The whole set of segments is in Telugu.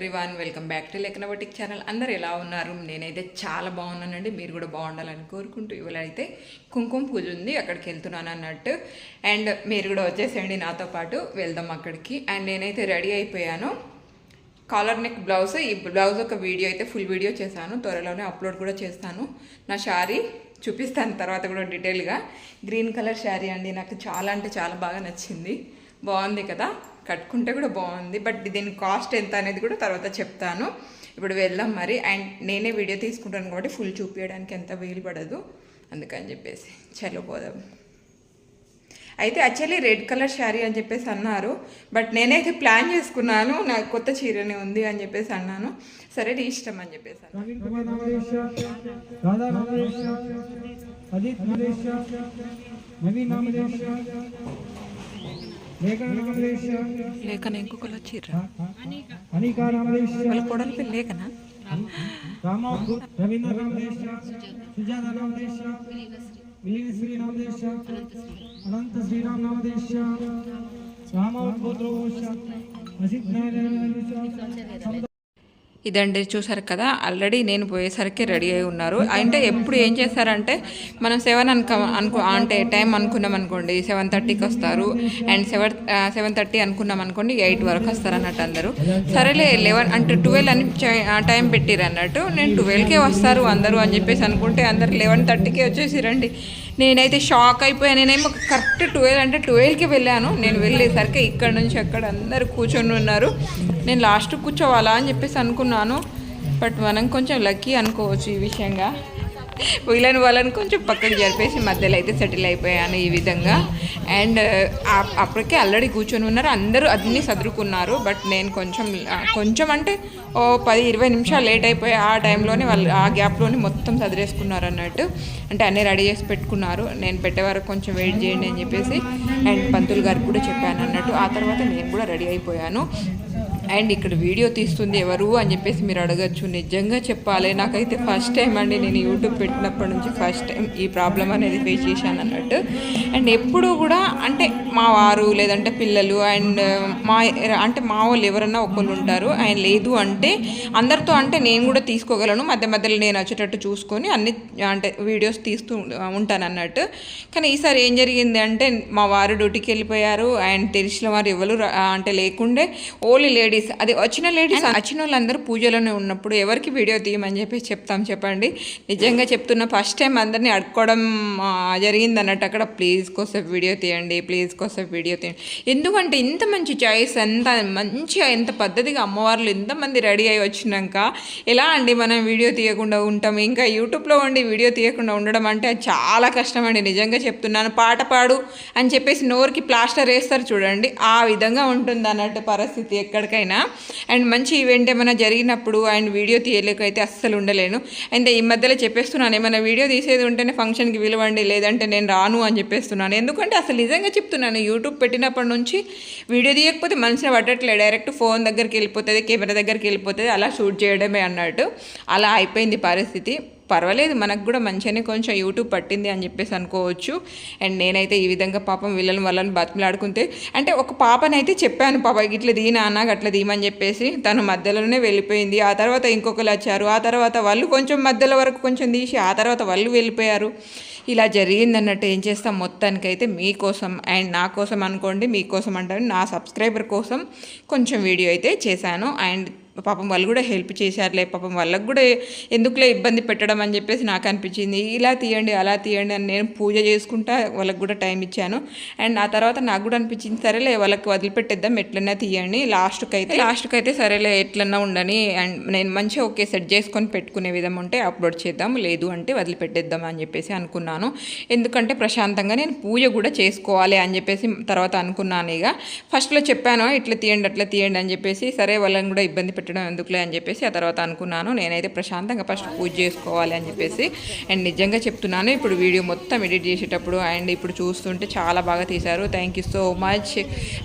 ఎవ్రీవన్ వెల్కమ్ బ్యాక్ టు లెక్కనబటిక్ ఛానల్ అందరు ఎలా ఉన్నారు? నేనైతే చాలా బాగున్నానండి. మీరు కూడా బాగుండాలని కోరుకుంటూ ఇవాళ అయితే కుంకుమ పూజ ఉంది అక్కడికి వెళ్తున్నాను అన్నట్టు. అండ్ మీరు కూడా వచ్చేసేయండి నాతో పాటు వెళ్దాం అక్కడికి. అండ్ నేనైతే రెడీ అయిపోయాను. కాలర్ నెక్ బ్లౌజ్ ఈ బ్లౌజ్ ఒక వీడియో అయితే ఫుల్ వీడియో చేశాను. త్వరలోనే అప్లోడ్ కూడా చేస్తాను. నా శారీ చూపిస్తాను తర్వాత కూడా డీటెయిల్గా గ్రీన్ కలర్ శారీ అండి. నాకు చాలా అంటే చాలా బాగా నచ్చింది. బాగుంది కదా? కట్టుకుంటే కూడా బాగుంది. బట్ దీని కాస్ట్ ఎంత అనేది కూడా తర్వాత చెప్తాను. ఇప్పుడు వెళ్దాం మరి. అండ్ నేనే వీడియో తీసుకుంటాను కాబట్టి ఫుల్ చూపించడానికి ఎంత వీలు పడదు. అందుకని చెప్పేసి చలో పోదాం. అయితే యాక్చువల్లీ రెడ్ కలర్ శారీ అని చెప్పేసి అన్నారు. బట్ నేనైతే ప్లాన్ చేసుకున్నాను. నాకు కొత్త చీరనే ఉంది అని చెప్పేసి అన్నాను. సరే నీ ఇష్టం అని చెప్పేసి అన్నాను. లేఖన ఇంకొకరు వచ్చిర్రా? వాళ్ళ కొడలు పిల్ల లేఖనా? రవీంద్ర రామదేశ సుజాత రామదేశ విలీన శ్రీ రామదేశ అనంత ఇదండి చూసారు కదా ఆల్రెడీ నేను పోయేసరికి రెడీ అయి ఉన్నారు. అంటే ఎప్పుడు ఏం చేస్తారంటే మనం సెవెన్ అనుకో అనుకో అంటే టైం అనుకున్నాం అనుకోండి సెవెన్ థర్టీకి వస్తారు. అండ్ సెవెన్ సెవెన్ థర్టీ అనుకున్నాం అనుకోండి ఎయిట్ వరకు వస్తారు అన్నట్టు అందరూ. సరేలే లెవెన్ అంటే ట్వెల్వ్ అని టైం పెట్టిరు అన్నట్టు నేను ట్వెల్వ్కే వస్తారు అందరూ అని చెప్పేసి అనుకుంటే అందరు లెవెన్ థర్టీకే వచ్చేసి రండి నేనైతే షాక్ అయిపోయాను నేనేమో కరెక్ట్ ట్వెల్వ్ అంటే ట్వెల్వ్కి వెళ్ళాను. నేను వెళ్ళేసరికి ఇక్కడ నుంచి అక్కడ అందరు కూర్చొని ఉన్నారు. నేను లాస్ట్ కూర్చోవాలా అని చెప్పేసి అనుకున్నాను. బట్ మనం కొంచెం లక్కీ అనుకోవచ్చు ఈ విషయంగా. వీళ్ళని వాళ్ళని కొంచెం పక్కకు జరిపేసి మధ్యలో అయితే సెటిల్ అయిపోయాను ఈ విధంగా. అండ్ అప్పటికే ఆల్రెడీ కూర్చొని ఉన్నారు. అందరూ అన్నీ సదురుకున్నారు. బట్ నేను కొంచెం కొంచెం అంటే ఓ పది ఇరవై నిమిషాలు లేట్ అయిపోయి ఆ టైంలోనే వాళ్ళు ఆ గ్యాప్లోనే మొత్తం సదిరేసుకున్నారు అన్నట్టు. అంటే అన్నీ రెడీ చేసి పెట్టుకున్నారు. నేను పెట్టే వరకు కొంచెం వెయిట్ చేయండి అని చెప్పేసి. అండ్ పంతులు గారికి కూడా చెప్పాను అన్నట్టు. ఆ తర్వాత నేను కూడా రెడీ అయిపోయాను. అండ్ ఇక్కడ వీడియో తీస్తుంది ఎవరు అని చెప్పేసి మీరు అడగచ్చు. నిజంగా చెప్పాలి. నాకైతే ఫస్ట్ టైం అండి నేను యూట్యూబ్ పెట్టినప్పటి నుంచి ఫస్ట్ టైం ఈ ప్రాబ్లం అనేది ఫేస్ చేశాను అన్నట్టు. అండ్ ఎప్పుడు కూడా అంటే మా వారు లేదంటే పిల్లలు అండ్ uh, మా అంటే మా వాళ్ళు ఎవరన్నా ఒకళ్ళు ఉంటారు. అండ్ లేదు అంటే అందరితో అంటే నేను కూడా తీసుకోగలను. మధ్య మధ్యలో నేను వచ్చేటట్టు చూసుకొని అన్ని అంటే వీడియోస్ తీస్తూ uh, ఉంటాను అన్నట్టు. కానీ ఈసారి ఏం జరిగింది అంటే మా వారు డ్యూటీకి వెళ్ళిపోయారు. అండ్ తెలిసిన వారు ఎవరు అంటే లేకుండే ఓన్లీ లేడీస్ అది వచ్చిన లేడీస్ వచ్చిన వాళ్ళందరూ పూజలోనే ఉన్నప్పుడు ఎవరికి వీడియో తీయమని చెప్పి చెప్తాం చెప్పండి. నిజంగా చెప్తున్న ఫస్ట్ టైం అందరినీ అడుక్కోవడం జరిగింది అన్నట్టు అక్కడ ప్లీజ్ కోసం వీడియో తీయండి ప్లీజ్ కోసం వీడియో తీయండి. ఎందుకంటే ఇంత మంచి చాయిస్ ఎంత మంచిగా ఎంత పద్ధతిగా అమ్మవార్లు ఎంతమంది రెడీ అయి వచ్చినాక ఎలా అండి మనం వీడియో తీయకుండా ఉంటాం? ఇంకా యూట్యూబ్లో ఉండి వీడియో తీయకుండా ఉండడం అంటే అది చాలా కష్టం అండి నిజంగా చెప్తున్నాను పాట పాడు అని చెప్పేసి నోరుకి ప్లాస్టర్ వేస్తారు చూడండి. ఆ విధంగా ఉంటుంది అన్నట్టు పరిస్థితి ఎక్కడికైనా. అండ్ మంచి ఈవెంట్ ఏమైనా జరిగినప్పుడు అండ్ వీడియో తీయలేకైతే అస్సలు ఉండలేను. అండ్ ఈ మధ్యలో చెప్పేస్తున్నాను ఏమైనా వీడియో తీసేది ఉంటేనే ఫంక్షన్కి విలువండి లేదంటే నేను రాను అని చెప్పేస్తున్నాను. ఎందుకంటే అసలు నిజంగా చెప్తున్నాను యూట్యూబ్ పెట్టినప్పటి నుంచి వీడియో తీయకపోతే మనిషిని పట్టట్లేదు డైరెక్ట్ ఫోన్ దగ్గరికి వెళ్ళిపోతుంది కెమెరా దగ్గరికి వెళ్ళిపోతుంది అలా షూట్ చేయడమే అన్నట్టు. అలా అయిపోయింది పరిస్థితి. పర్వాలేదు మనకు కూడా మంచిగానే కొంచెం యూట్యూబ్ పట్టింది అని చెప్పేసి అనుకోవచ్చు. అండ్ నేనైతే ఈ విధంగా పాపం వీళ్ళని వాళ్ళని బతిమలాడుకుంటే అంటే ఒక పాపనైతే చెప్పాను పాప ఇట్లా దీ అన్న అట్లా దీమని చెప్పేసి తను మధ్యలోనే వెళ్ళిపోయింది. ఆ తర్వాత ఇంకొకరు వచ్చారు. ఆ తర్వాత వాళ్ళు కొంచెం మధ్యలో వరకు కొంచెం తీసి ఆ తర్వాత వాళ్ళు వెళ్ళిపోయారు. ఇలా జరిగింది అన్నట్టు ఏం చేస్తాం మొత్తానికైతే మీకోసం అండ్ నా కోసం అనుకోండి మీకోసం అంటారు. నా సబ్స్క్రైబర్ కోసం కొంచెం వీడియో అయితే చేశాను. అండ్ పాపం వాళ్ళు కూడా హెల్ప్ చేశారులే పాపం వాళ్ళకు కూడా ఎందుకులే ఇబ్బంది పెట్టడం అని చెప్పేసి నాకు అనిపించింది. ఇలా తీయండి అలా తీయండి అని నేను పూజ చేసుకుంటా వాళ్ళకి కూడా టైం ఇచ్చాను. అండ్ ఆ తర్వాత నాకు కూడా అనిపించింది సరేలే వాళ్ళకి వదిలిపెట్టేద్దాం ఎట్లన్నా తీయండి లాస్ట్కి అయితే లాస్ట్కి అయితే సరేలే ఎట్లన్నా ఉండని అండ్ నేను మంచిగా ఓకే సెట్ చేసుకొని పెట్టుకునే విధం ఉంటే అప్లోడ్ చేద్దాం లేదు అంటే వదిలిపెట్టేద్దాం అని చెప్పేసి అనుకున్నాను. ఎందుకంటే ప్రశాంతంగా నేను పూజ కూడా చేసుకోవాలి అని చెప్పేసి తర్వాత అనుకున్నాను ఇక. ఫస్ట్లో చెప్పాను ఇట్లా తీయండి అట్లా తీయండి అని చెప్పేసి సరే వాళ్ళని కూడా ఇబ్బంది పెట్టడం ఎందుకులే అని చెప్పేసి ఆ తర్వాత అనుకున్నాను. నేనైతే ప్రశాంతంగా ఫస్ట్ పూజ చేసుకోవాలి అని చెప్పేసి. అండ్ నిజంగా చెప్తున్నాను ఇప్పుడు వీడియో మొత్తం ఎడిట్ చేసేటప్పుడు అండ్ ఇప్పుడు చూస్తుంటే చాలా బాగా తీశారు. Thank you so much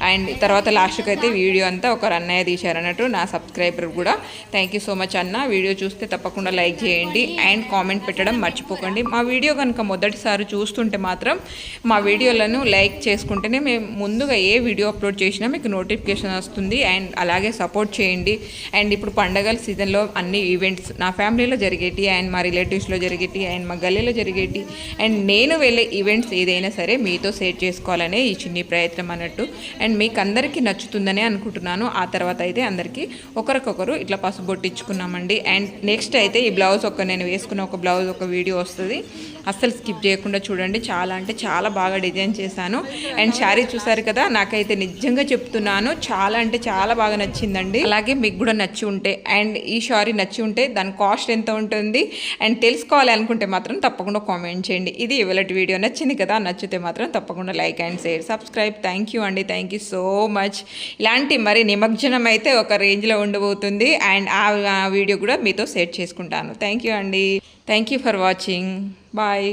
and తర్వాత లాస్ట్కి అయితే వీడియో అంతా ఒక అన్నయ్య తీశారు అన్నట్టు నా సబ్స్క్రైబర్ కూడా. థ్యాంక్ యూ సో మచ్ అన్న. వీడియో చూస్తే తప్పకుండా లైక్ చేయండి. అండ్ కామెంట్ పెట్టడం మర్చిపోకండి. మా వీడియో కనుక మొదటిసారి చూస్తుంటే మాత్రం మా వీడియోలను లైక్ చేసుకుంటేనే మేము ముందుగా ఏ వీడియో అప్లోడ్ చేసినా మీకు నోటిఫికేషన్ వస్తుంది. అండ్ అలాగే సపోర్ట్ చేయండి. అండ్ ఇప్పుడు పండగల సీజన్లో అన్ని ఈవెంట్స్ నా ఫ్యామిలీలో జరిగేటి అండ్ మా రిలేటివ్స్లో జరిగేటి అండ్ మా గల్లీలో జరిగేటి అండ్ నేను వెళ్ళే ఈవెంట్స్ ఏదైనా సరే మీతో షేర్ చేసుకోవాలనే ఈ చిన్ని ప్రయత్నం అన్నట్టు. అండ్ మీకు అందరికీ నచ్చుతుందనే అనుకుంటున్నాను. ఆ తర్వాత అయితే అందరికీ ఒకరికొకరు ఇట్లా పసుపు బొట్టించుకున్నామండి. అండ్ నెక్స్ట్ అయితే ఈ బ్లౌజ్ ఒక నేను వేసుకున్న ఒక బ్లౌజ్ ఒక వీడియో వస్తుంది. అస్సలు స్కిప్ చేయకుండా చూడండి. చాలా అంటే చాలా బాగా డిజైన్ చేశాను. అండ్ శారీ చూసారు కదా నాకైతే నిజంగా చెప్తున్నాను చాలా అంటే చాలా బాగా నచ్చిందండి. అలాగే మీకు కూడా నచ్చి ఉంటే అండ్ ఈ శారీ నచ్చి ఉంటే దాని కాస్ట్ ఎంత ఉంటుంది అండ్ తెలుసుకోవాలి అనుకుంటే మాత్రం తప్పకుండా కామెంట్ చేయండి. ఇది ఇవాళ వీడియో. నచ్చింది కదా నచ్చితే మాత్రం తప్పకుండా like and share subscribe. Thank you అండి. థ్యాంక్ యూ సో మచ్ ఇలాంటి మరి నిమజ్జనం అయితే ఒక రేంజ్లో ఉండబోతుంది అండ్ ఆ ఆ వీడియో కూడా మీతో షేర్ చేసుకుంటాను. థ్యాంక్ యూ అండి. Thank you for watching bye